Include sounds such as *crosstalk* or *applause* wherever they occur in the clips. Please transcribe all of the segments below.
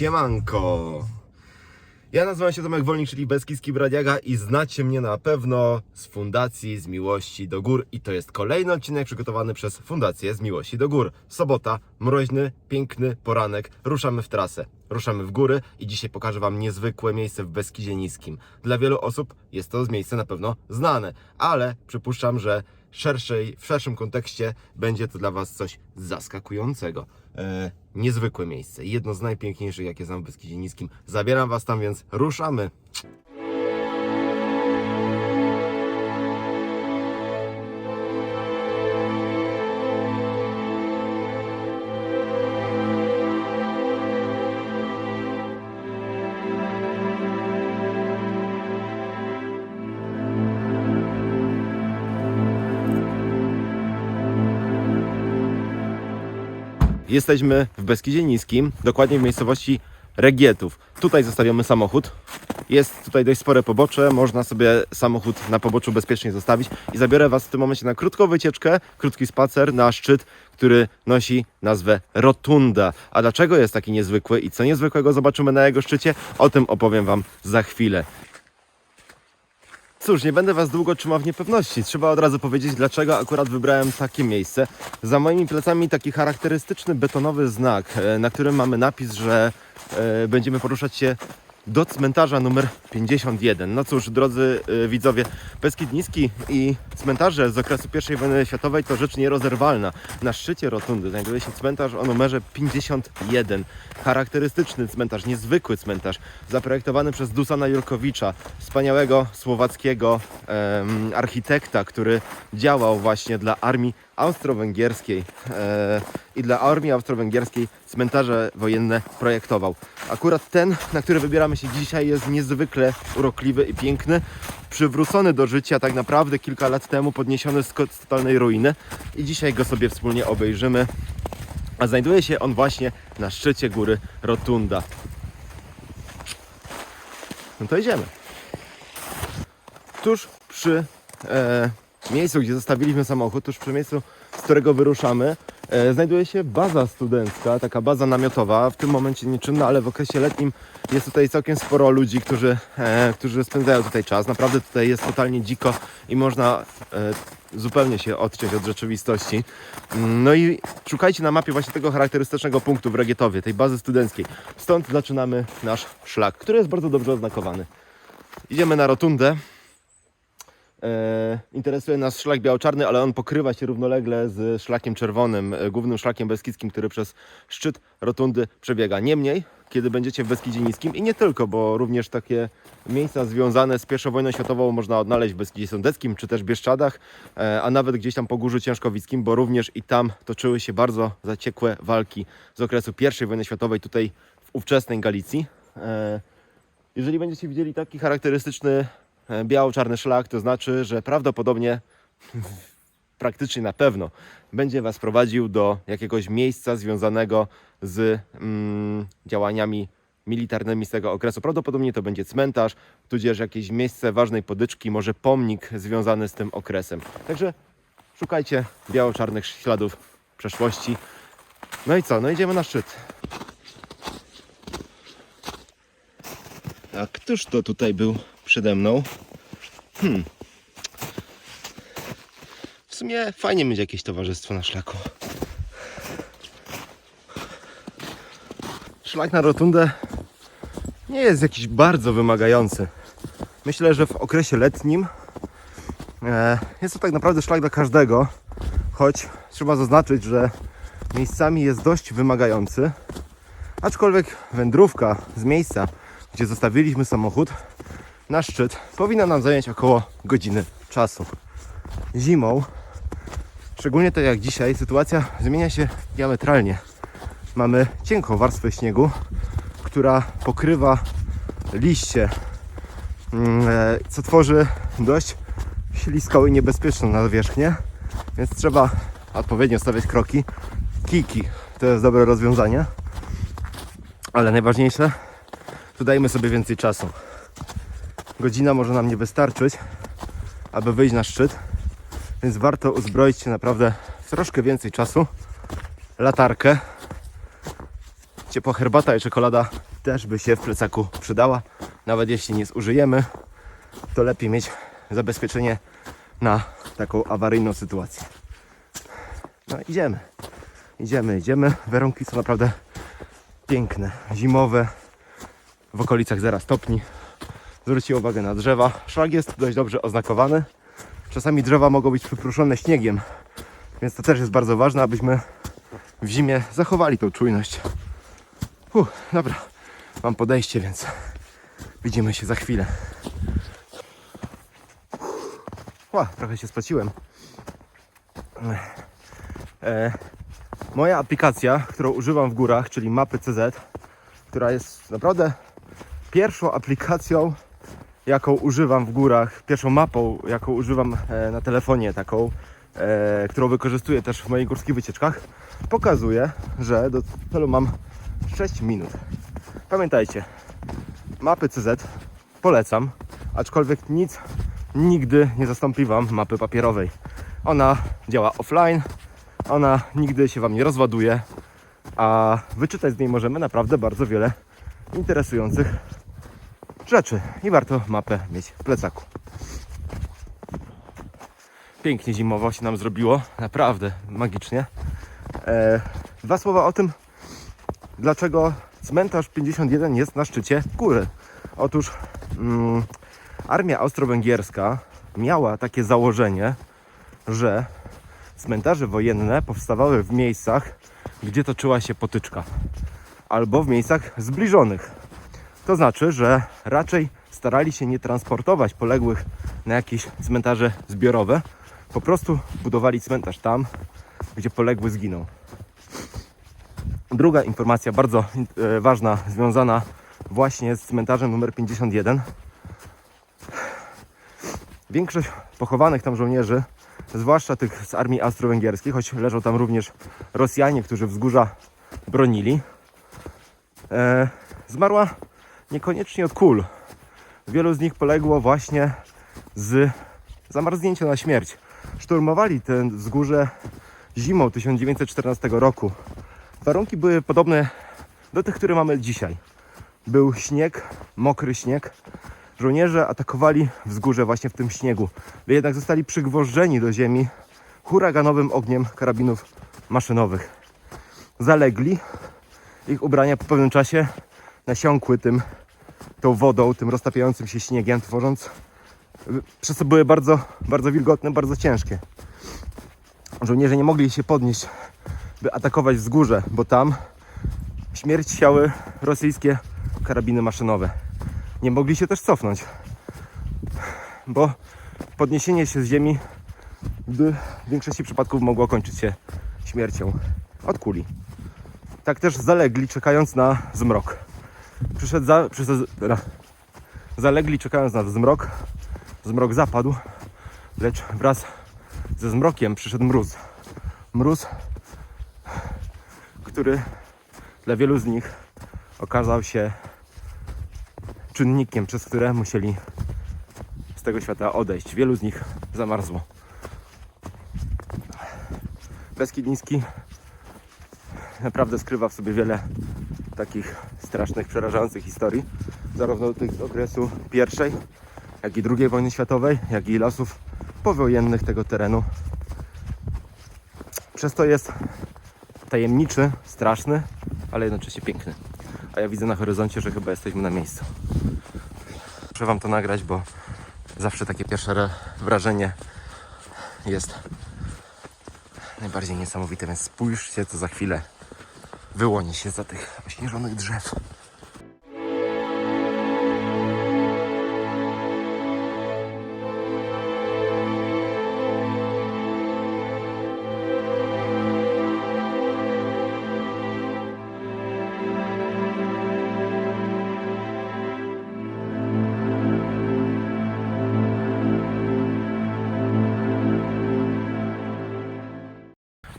Siemanko! Ja nazywam się Tomek Wolnik, czyli Beskidzki Bradiaga i znacie mnie na pewno z Fundacji z Miłości do Gór i to jest kolejny odcinek przygotowany przez Fundację z Miłości do Gór. Sobota, mroźny, piękny poranek, ruszamy w trasę, ruszamy w góry i dzisiaj pokażę Wam niezwykłe miejsce w Beskidzie Niskim. Dla wielu osób jest to miejsce na pewno znane, ale przypuszczam, że szerszej, w szerszym kontekście będzie to dla Was coś zaskakującego. E, niezwykłe miejsce, jedno z najpiękniejszych, jakie znam w Beskidzie Niskim. Zabieram Was tam, więc ruszamy. Jesteśmy w Beskidzie Niskim, dokładnie w miejscowości Regietów. Tutaj zostawiamy samochód. Jest tutaj dość spore pobocze, można sobie samochód na poboczu bezpiecznie zostawić i zabiorę Was w tym momencie na krótką wycieczkę, krótki spacer na szczyt, który nosi nazwę Rotunda. A dlaczego jest taki niezwykły i co niezwykłego zobaczymy na jego szczycie, o tym opowiem Wam za chwilę. Cóż, nie będę Was długo trzymał w niepewności. Trzeba od razu powiedzieć, dlaczego akurat wybrałem takie miejsce. Za moimi plecami taki charakterystyczny betonowy znak, e, na którym mamy napis, że e, będziemy poruszać się do cmentarza numer 51. No cóż, drodzy e, widzowie, Niski i cmentarze z okresu I wojny światowej to rzecz nierozerwalna. Na szczycie rotundy znajduje się cmentarz o numerze 51. Charakterystyczny cmentarz, niezwykły cmentarz, zaprojektowany przez Dusana Jurkowicza, wspaniałego słowackiego em, architekta, który działał właśnie dla armii austro-węgierskiej e, i dla armii austro-węgierskiej cmentarze wojenne projektował. Akurat ten, na który wybieramy się dzisiaj, jest niezwykle urokliwy i piękny. Przywrócony do życia tak naprawdę kilka lat temu, podniesiony z totalnej ruiny i dzisiaj go sobie wspólnie obejrzymy. A znajduje się on właśnie na szczycie góry Rotunda. No to idziemy. Tuż przy e, miejscu, gdzie zostawiliśmy samochód, tuż przy miejscu, z którego wyruszamy, e, znajduje się baza studencka, taka baza namiotowa, w tym momencie nieczynna, ale w okresie letnim jest tutaj całkiem sporo ludzi, którzy, e, którzy spędzają tutaj czas. Naprawdę tutaj jest totalnie dziko i można e, zupełnie się odciąć od rzeczywistości. Mm, No i szukajcie na mapie właśnie tego charakterystycznego punktu w Regietowie, tej bazy studenckiej. Stąd zaczynamy nasz szlak, który jest bardzo dobrze oznakowany. Idziemy na rotundę. E, interesuje nas szlak biało-czarny, ale on pokrywa się równolegle z szlakiem czerwonym, e, głównym szlakiem beskidzkim, który przez szczyt rotundy przebiega. Niemniej, kiedy będziecie w Beskidzie Niskim i nie tylko, bo również takie miejsca związane z I wojną światową można odnaleźć w Beskidzie Sądeckim, czy też Bieszczadach, e, a nawet gdzieś tam po Górzu Ciężkowickim, bo również i tam toczyły się bardzo zaciekłe walki z okresu I wojny światowej tutaj w ówczesnej Galicji. Jeżeli będziecie widzieli taki charakterystyczny biało-czarny szlak, to znaczy, że prawdopodobnie, *laughs* praktycznie na pewno, będzie Was prowadził do jakiegoś miejsca związanego z mm, działaniami militarnymi z tego okresu. Prawdopodobnie to będzie cmentarz, tudzież jakieś miejsce ważnej podyczki, może pomnik związany z tym okresem. Także szukajcie biało-czarnych śladów przeszłości. No i co? No idziemy na szczyt. A któż to tutaj był przede mną? Hmm. W sumie fajnie mieć jakieś towarzystwo na szlaku. Szlak na rotundę nie jest jakiś bardzo wymagający. Myślę, że w okresie letnim e, jest to tak naprawdę szlak dla każdego, choć trzeba zaznaczyć, że miejscami jest dość wymagający. Aczkolwiek wędrówka z miejsca, gdzie zostawiliśmy samochód na szczyt, powinna nam zająć około godziny czasu. Zimą, szczególnie tak jak dzisiaj, sytuacja zmienia się diametralnie. Mamy cienką warstwę śniegu, która pokrywa liście, mm, e, co tworzy dość śliską i niebezpieczną nawierzchnię, więc trzeba odpowiednio stawiać kroki. Kiki to jest dobre rozwiązanie. Ale najważniejsze, to dajmy sobie więcej czasu. Godzina może nam nie wystarczyć, aby wyjść na szczyt, więc warto uzbroić się naprawdę troszkę więcej czasu. Latarkę, ciepła herbata i czekolada też by się w plecaku przydała. Nawet jeśli nie zużyjemy, to lepiej mieć zabezpieczenie na taką awaryjną sytuację. No idziemy. Idziemy, idziemy. Warunki są naprawdę piękne, zimowe, w okolicach 0 stopni. Zwróćcie uwagę na drzewa. Szlak jest dość dobrze oznakowany. Czasami drzewa mogą być przypruszone śniegiem, więc to też jest bardzo ważne, abyśmy w zimie zachowali tą czujność. Uff, dobra, mam podejście, więc widzimy się za chwilę. Ła, trochę się spociłem. E, moja aplikacja, którą używam w górach, czyli mapy CZ, która jest naprawdę pierwszą aplikacją, jaką używam w górach, pierwszą mapą, jaką używam e, na telefonie, taką, e, którą wykorzystuję też w moich górskich wycieczkach, pokazuje, że do celu mam 6 minut. Pamiętajcie, mapy CZ polecam, aczkolwiek nic nigdy nie zastąpi Wam mapy papierowej. Ona działa offline, ona nigdy się Wam nie rozładuje, a wyczytać z niej możemy naprawdę bardzo wiele interesujących rzeczy i warto mapę mieć w plecaku. Pięknie zimowo się nam zrobiło, naprawdę magicznie. E, dwa słowa o tym, dlaczego cmentarz 51 jest na szczycie góry. Otóż mm, armia austro-węgierska miała takie założenie, że cmentarze wojenne powstawały w miejscach, gdzie toczyła się potyczka, albo w miejscach zbliżonych. To znaczy, że raczej starali się nie transportować poległych na jakieś cmentarze zbiorowe, po prostu budowali cmentarz tam, gdzie poległy zginął. Druga informacja bardzo e, ważna, związana właśnie z cmentarzem numer 51. Większość pochowanych tam żołnierzy, zwłaszcza tych z armii austro-węgierskiej, choć leżą tam również Rosjanie, którzy wzgórza bronili, e, zmarła niekoniecznie od kul. Wielu z nich poległo właśnie z zamarznięcia na śmierć. Szturmowali ten wzgórze zimą 1914 roku. Warunki były podobne do tych, które mamy dzisiaj. Był śnieg, mokry śnieg. Żołnierze atakowali wzgórze właśnie w tym śniegu. Jednak zostali przygwożdżeni do ziemi huraganowym ogniem karabinów maszynowych. Zalegli. Ich ubrania po pewnym czasie nasiąkły tym, tą wodą, tym roztapiającym się śniegiem, tworząc przez co były bardzo, bardzo wilgotne, bardzo ciężkie. Żołnierze nie mogli się podnieść, by atakować wzgórze, bo tam śmierć siały rosyjskie karabiny maszynowe. Nie mogli się też cofnąć, bo podniesienie się z ziemi w większości przypadków mogło kończyć się śmiercią od kuli. Tak też zalegli, czekając na zmrok. Przyszedł za, przyszedł, zalegli, czekając na zmrok. Zmrok zapadł, lecz wraz ze zmrokiem przyszedł mróz. Mróz, który dla wielu z nich okazał się czynnikiem, przez które musieli z tego świata odejść. Wielu z nich zamarzło. Beskid Niski naprawdę skrywa w sobie wiele takich strasznych, przerażających historii, zarówno tych z okresu pierwszej, jak i II wojny światowej, jak i losów powojennych tego terenu. Przez to jest tajemniczy, straszny, ale jednocześnie piękny. A ja widzę na horyzoncie, że chyba jesteśmy na miejscu. Muszę Wam to nagrać, bo zawsze takie pierwsze wrażenie jest najbardziej niesamowite, więc spójrzcie, co za chwilę wyłoni się za tych ośnieżonych drzew.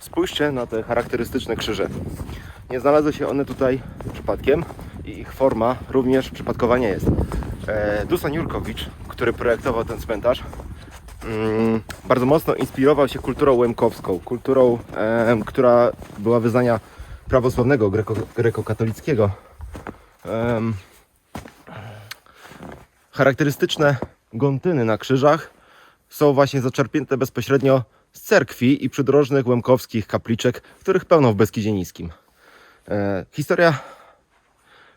Spójrzcie na te charakterystyczne krzyże. Nie znalazły się one tutaj przypadkiem i ich forma również przypadkowa nie jest. E, Dusan Jurkowicz, który projektował ten cmentarz, mm, bardzo mocno inspirował się kulturą łemkowską, kulturą, em, która była wyznania prawosławnego, greko- grekokatolickiego. charakterystyczne gontyny na krzyżach są właśnie zaczerpnięte bezpośrednio z cerkwi i przydrożnych łemkowskich kapliczek, których pełno w Beskidzie Niskim. E, historia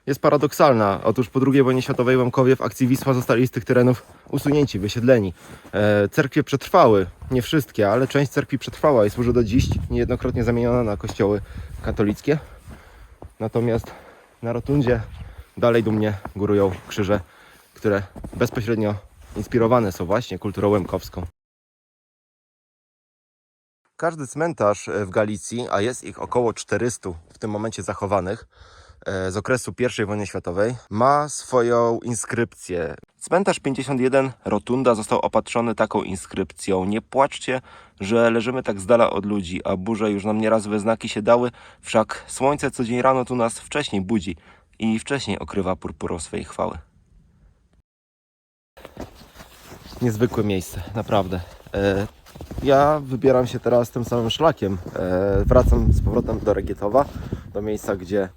jest paradoksalna. Otóż po II wojnie światowej Łemkowie w akcji Wisła zostali z tych terenów usunięci, wysiedleni. E, cerkwie przetrwały, nie wszystkie, ale część cerkwi przetrwała i służy do dziś, niejednokrotnie zamieniona na kościoły katolickie. Natomiast na rotundzie dalej dumnie górują krzyże, które bezpośrednio inspirowane są właśnie kulturą łemkowską. Każdy cmentarz w Galicji, a jest ich około 400 w tym momencie zachowanych, e, z okresu I wojny światowej, ma swoją inskrypcję. Cmentarz 51 Rotunda został opatrzony taką inskrypcją. Nie płaczcie, że leżymy tak z dala od ludzi, a burze już nam nieraz we znaki się dały, wszak słońce co dzień rano tu nas wcześniej budzi i wcześniej okrywa purpurą swej chwały. Niezwykłe miejsce, naprawdę. Ja wybieram się teraz tym samym szlakiem. E, wracam z powrotem do Regietowa, do miejsca, gdzie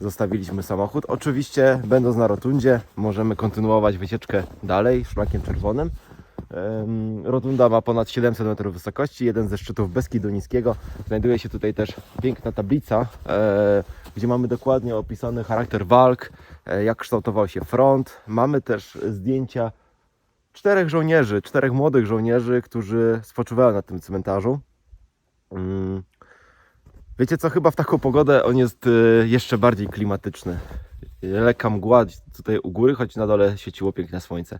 zostawiliśmy samochód. Oczywiście, będąc na rotundzie, możemy kontynuować wycieczkę dalej szlakiem czerwonym. Rotunda ma ponad 700 metrów wysokości, jeden ze szczytów Beskidu Niskiego. Znajduje się tutaj też piękna tablica, e, gdzie mamy dokładnie opisany charakter walk, e, jak kształtował się front. Mamy też zdjęcia czterech żołnierzy, czterech młodych żołnierzy, którzy spoczywają na tym cmentarzu. Mm. Wiecie co, chyba w taką pogodę on jest y, jeszcze bardziej klimatyczny. Lekka mgła tutaj u góry, choć na dole świeciło piękne słońce.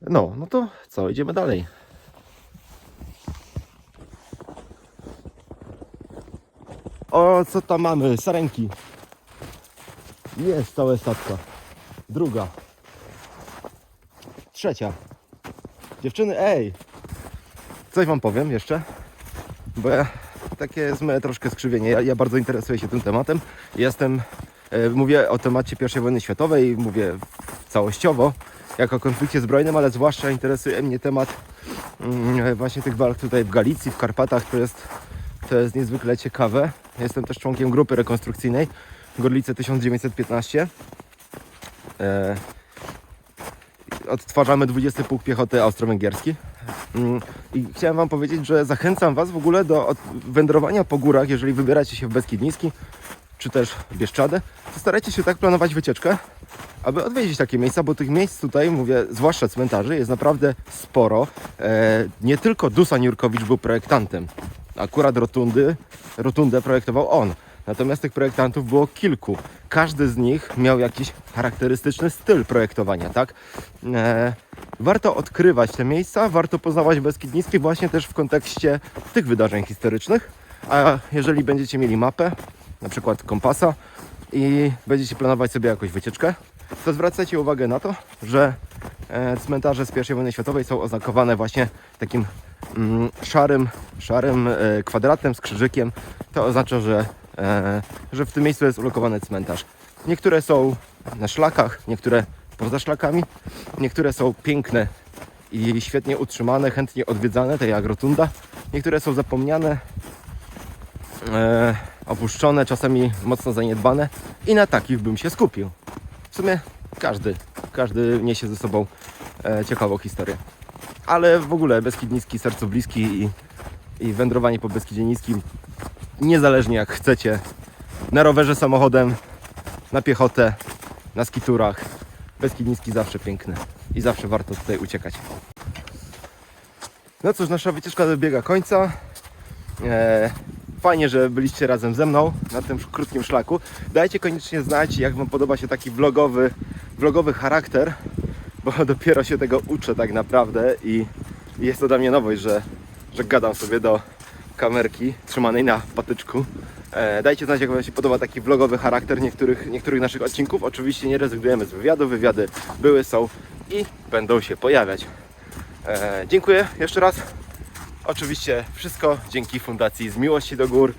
No, no to co, idziemy dalej. O, co tam mamy? Sarenki. Jest całe statka. Druga. Trzecia. Dziewczyny, ej! Coś wam powiem jeszcze, bo ja, takie jest moje troszkę skrzywienie. Ja, ja bardzo interesuję się tym tematem. Jestem, e, mówię o temacie I wojny światowej, mówię całościowo, jako konflikcie zbrojnym, ale zwłaszcza interesuje mnie temat mm, właśnie tych walk tutaj w Galicji, w Karpatach. To jest, to jest niezwykle ciekawe. Jestem też członkiem grupy rekonstrukcyjnej Gorlice 1915. E, odtwarzamy 20 Pułk Piechoty Austro-Węgierski. Mm, I chciałem Wam powiedzieć, że zachęcam Was w ogóle do wędrowania po górach, jeżeli wybieracie się w Beskid Niski, czy też Bieszczadę, to starajcie się tak planować wycieczkę, aby odwiedzić takie miejsca, bo tych miejsc tutaj, mówię, zwłaszcza cmentarzy, jest naprawdę sporo. E, nie tylko Dusan Jurkowicz był projektantem. Akurat rotundy, rotundę projektował on. Natomiast tych projektantów było kilku. Każdy z nich miał jakiś charakterystyczny styl projektowania, tak? E, warto odkrywać te miejsca, warto poznawać Beskid Niski właśnie też w kontekście tych wydarzeń historycznych. A jeżeli będziecie mieli mapę, na przykład kompasa i będziecie planować sobie jakąś wycieczkę, to zwracajcie uwagę na to, że e, cmentarze z I wojny światowej są oznakowane właśnie takim mm, szarym, szarym e, kwadratem z krzyżykiem. To oznacza, że, że w tym miejscu jest ulokowany cmentarz. Niektóre są na szlakach, niektóre poza szlakami, niektóre są piękne i świetnie utrzymane, chętnie odwiedzane, tak jak rotunda. Niektóre są zapomniane, e, opuszczone, czasami mocno zaniedbane i na takich bym się skupił. W sumie każdy, każdy niesie ze sobą e, ciekawą historię. Ale w ogóle Beskid Niski, sercu bliski i, i wędrowanie po Beskidzie Niskim, niezależnie jak chcecie, na rowerze, samochodem, na piechotę, na skiturach, Beskid Niski zawsze piękny i zawsze warto tutaj uciekać. No cóż, nasza wycieczka dobiega końca. E, fajnie, że byliście razem ze mną na tym krótkim szlaku. Dajcie koniecznie znać, jak Wam podoba się taki vlogowy, vlogowy charakter, bo *laughs* dopiero się tego uczę tak naprawdę i jest to dla mnie nowość, że, że gadam sobie do kamerki trzymanej na patyczku. E, dajcie znać, jak Wam się podoba taki vlogowy charakter niektórych, niektórych naszych odcinków. Oczywiście nie rezygnujemy z wywiadu. Wywiady były, są i będą się pojawiać. E, dziękuję jeszcze raz. Oczywiście wszystko dzięki Fundacji Z Miłości do Gór.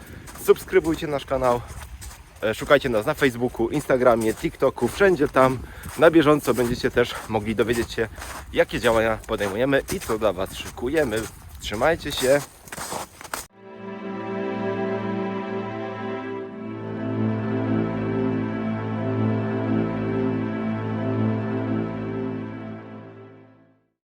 Subskrybujcie nasz kanał. E, Szukajcie nas na Facebooku, Instagramie, TikToku, wszędzie tam. Na bieżąco będziecie też mogli dowiedzieć się, jakie działania podejmujemy i co dla Was szykujemy. Trzymajcie się.